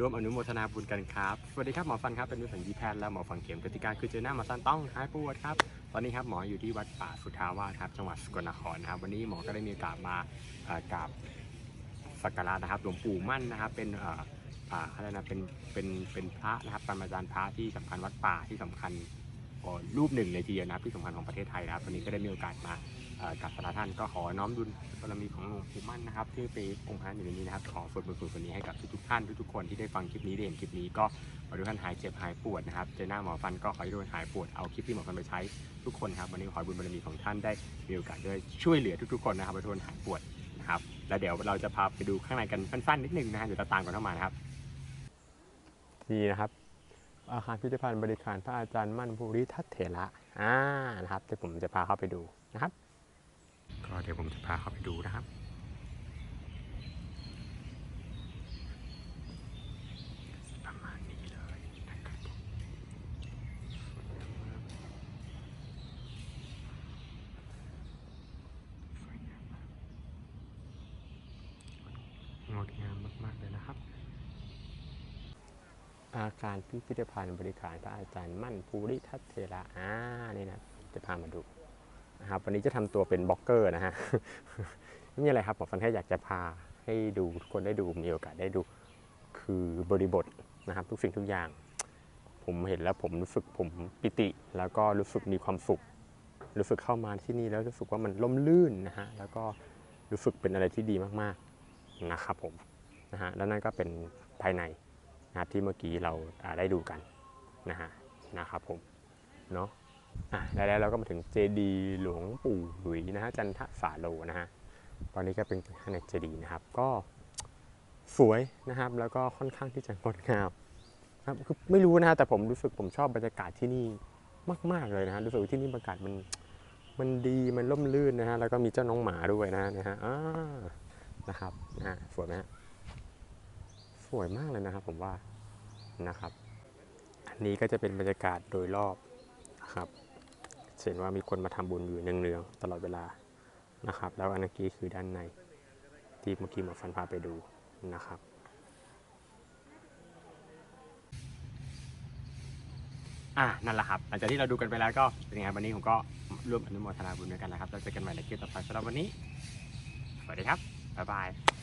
ร่วมอนุโมทนาบุญกันครับ สวัสดีครับหมอฟันครับ เป็นมือสัญญีแพทย์และหมอฝังเข็มกติกาคือเจอหน้ามาสั้นต้องหายปวดครับ ตอนนี้ครับหมออยู่ที่วัดป่าสุทาวาสครับ จังหวัดสกลนครนะครับ วันนี้หมอก็ได้มีโอกาสมากราบสักการะนะครับ หลวงปู่มั่นนะครับ เป็นอ่าอะไรนะ เป็น เป็น เป็นพระนะครับปรมาจารย์พระที่สำคัญวัดป่าที่สำคัญ รูปหนึ่งเลยทีเดียวนะครับที่สำคัญของประเทศไทยนะครับวันนี้ก็ได้มีโอกาสมากับสารท่านก็ขอน้อมดุลบารมีของหลวงปู่มั่นนะครับที่เป็นองค์พระอยู่ในนี้นะครับขอส่วนบุญส่วนส่วนนี้ให้กับทุกๆท่านทุกๆคนที่ได้ฟังคลิปนี้ได้เห็นคลิปนี้ก็ขอทุกท่านหายเจ็บหายปวดนะครับเจอหน้าหมอฟันก็ขอให้ทุกท่านหายปวดเอาคลิปที่หมอฟันไปใช้ทุกคนครับวันนี้ขอบุญบารมีของท่านได้มีโอกาสได้ช่วยเหลือทุกๆคนนะครับทุกคนหายปวดนะครับแล้วเดี๋ยวเราจะพาไปดูข้างในกันสั้นๆนิดนึงนะฮะเดี๋ยวเราตามกันเข้ามานะครับนี่นะครับ อาคารพิพิธภัณฑ์บริการพระอาจารย์มั่นภูริทัตเถระอ่านะครับเดี๋ยวผมจะพาเข้าไปดูนะครับ ก็เดี๋ยวผมจะพาเข้าไปดูนะครับ ประมาณนี้เลยนะครับสวยงามมากงดงามมาก ๆ เลยนะครับ อาการพิพิธภัณฑ์บริการพระอาจารย์มั่นภูริทัตเทระอ่านี่นะจะพามาดูนะครับวันนี้จะทำตัวเป็นบล็อกเกอร์นะฮะไม่มีอะไรครับหมอฟันแค่อยากจะพาให้ดูทุกคนได้ดูมีโอกาสได้ดูคือบริบทนะครับ ทุกสิ่งทุกอย่าง ผมเห็นแล้วผมรู้สึกผมปิติ แล้วก็รู้สึกมีความสุข รู้สึกเข้ามาที่นี่แล้วรู้สึกว่ามันล่มลื่นนะฮะแล้วก็รู้สึกเป็นอะไรที่ดีมากๆนะครับผมนะฮะแล้วนั่นก็เป็นภายใน นะครับที่เมื่อกี้เราได้ดูกันนะฮะนะครับผมเนาะอะแล้วเราก็มาถึงเจดีหลวงปู่หลุยนะฮะจันทสาโลนะฮะตอนนี้ก็เป็นข้างในเจดีนะครับก็สวยนะครับแล้วก็ค่อนข้างที่จะงดงามครับคือไม่รู้นะฮะแต่ผมรู้สึกผมชอบบรรยากาศที่นี่มาก ๆ เลยนะฮะรู้สึกว่าที่นี่บรรยากาศมันมันดีมันร่มรื่นนะฮะแล้วก็มีเจ้าน้องหมาด้วยนะฮะนะฮะอ่านะครับอ่าสวยไหมฮะ สวยมากเลยนะครับ ผมว่านะครับ อันนี้ก็จะเป็นบรรยากาศโดยรอบนะครับเห็นว่ามีคนมาทำบุญอยู่เนืองๆตลอดเวลานะครับ แล้วอันเมื่อกี้คือด้านในที่เมื่อกี้หมอฟันพาไปดูนะครับอ่านั่นแหละครับหลังจากที่เราดูกันไปแล้วก็เป็นยังไงวันนี้ผมก็ร่วมอนุโมทนาบุญด้วยกันนะครับแล้วเจอกันใหม่ในคลิปต่อไปสำหรับวันนี้ สวัสดีครับ บ๊ายบาย